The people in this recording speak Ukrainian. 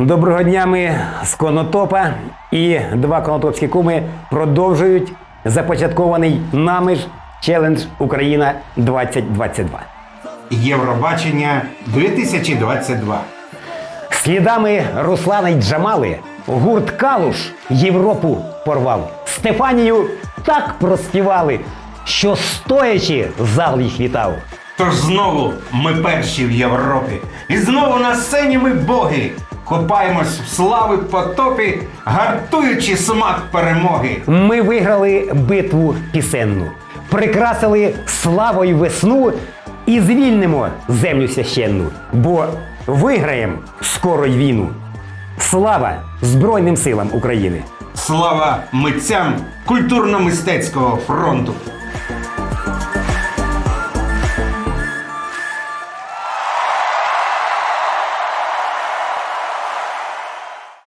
Доброго дня ми з Конотопа і два конотопські куми продовжують започаткований нами ж челендж Україна 2022. Євробачення 2022. Слідами Руслана й Джамали гурт Калуш Європу порвав. Стефанію так проспівали, що стоячи зал їх вітав. Тож знову ми перші в Європі. І знову на сцені ми боги. Копаємось в слави потопі, гартуючи смак перемоги. Ми виграли битву пісенну, прикрасили славою весну і звільнимо землю священну, бо виграємо скоро й війну. Слава Збройним силам України! Слава митцям культурно-мистецького фронту.